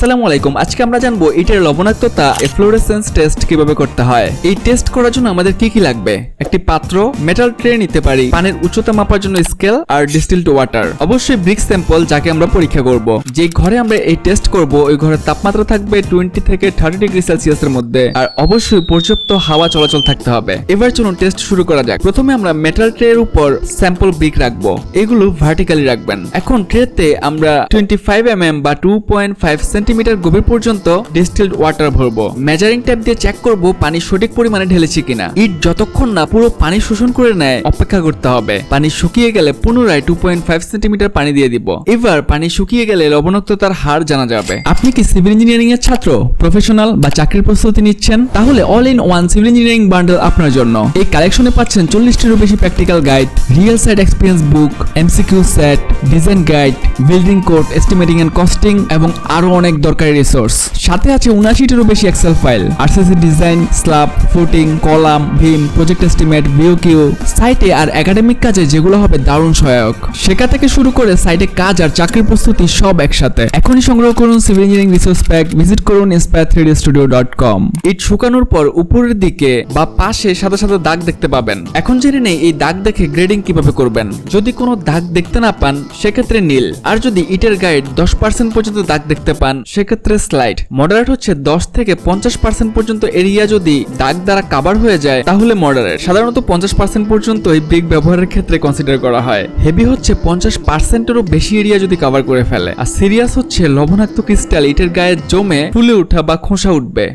আসসালামু আলাইকুম। আজকে আমরা জানব এটার লবণাক্ততা ফ্লোরেসেন্স টেস্ট কীভাবে করতে হয়। এই টেস্ট করার জন্য আমাদের কি কি লাগবে? একটি পাত্র মেটাল ট্রে নিতে পারি, পানির উচ্চতা মাপার জন্য স্কেল আর ডিস্টিলড ওয়াটার অবশ্যই ব্রিক স্যাম্পল যাকে আমরা পরীক্ষা করব। যে ঘরে আমরা এই টেস্ট করব, ওই ঘরের তাপমাত্রা থাকবে টোয়েন্টি থেকে থার্টি ডিগ্রি সেলসিয়াসের মধ্যে। আর অবশ্যই পর্যাপ্ত হাওয়া চলাচল থাকতে হবে। এবার চলুন টেস্ট শুরু করা যাক। প্রথমে আমরা মেটাল ট্রে এর উপর স্যাম্পল ব্রিক রাখব। এগুলো ভার্টিক্যালি রাখবেন। এখন ট্রেতে আমরা টোয়েন্টি ফাইভ এম এম বা টু পয়েন্ট ফাইভ সেন্টিমিটার গভীর পর্যন্ত ডিস্টিলড ওয়াটার ভরবো। মেজারিং ট্যাপ দিয়ে চেক করব পানি সঠিক পরিমাণে ঢেলেছি কিনা। ইট যতক্ষণ না পুরো পানি শোষণ করে নেয়, অপেক্ষা করতে হবে। পানি শুকিয়ে গেলে পুনরায় টু পয়েন্ট ফাইভ সেন্টিমিটার পানি দিয়ে দিব। এবার পানি শুকিয়ে গেলে লবণাক্ততার হার জানা যাবে। আপনি কি সিভিল ইঞ্জিনিয়ারিং এর ছাত্র প্রফেশনাল বা চাকরির প্রস্তুতি নিচ্ছেন? তাহলে all in one civil engineering bundle আপনার জন্য। এই কালেকশনে পাচ্ছেন চল্লিশটিরও বেশি practical guide real site experience book MCQ set design guide building code estimating and costing এবং আরও অনেক দরকারি রিসোর্স সাথে আছে উনাশিটিরও বেশি excel file RCC design slab footing column, beam project estimate B O Q সাইটে আর একাডেমিক কাজে যেগুলো হবে দারুণ সহায়ক। শেখা থেকে শুরু করে সাইটে কাজ আর চাকরির প্রস্তুতি সব একসাথে। এখনই সংগ্রহ করুন civil engineering resource pack visit করুন inspire three studio dot com ইট শুকানোর পর উপরের দিকে বা পাশে সাদা সাদা দাগ দেখতে পাবেন। এখন জেনে নেই এই দাগ দেখে গ্রেডিং কীভাবে করবেন। যদি কোনো দাগ দেখতে না পান, সেক্ষেত্রে নীল। আর যদি ইটের গাইড দশ পার্সেন্ট পর্যন্ত দাগ দেখতে পান সেক্ষেত্রে স্লাইড মডারেট হচ্ছে দশ থেকে পঞ্চাশ পার্সেন্ট পর্যন্ত এরিয়া যদি দাগ দ্বারা কাভার হয়ে যায়, তাহলে মডারেট সাধারণত পঞ্চাশ পার্সেন্ট পর্যন্ত এই ব্রিক ব্যবহারের ক্ষেত্রে কনসিডার করা হয়। হেভি হচ্ছে পঞ্চাশ পার্সেন্টেরও বেশি এরিয়া যদি কাভার করে ফেলে। আর সিরিয়াস হচ্ছে লবণাক্ত ক্রিস্টাল ইটের গায়ে জমে ফুলে ওঠা বা খোসা উঠবে।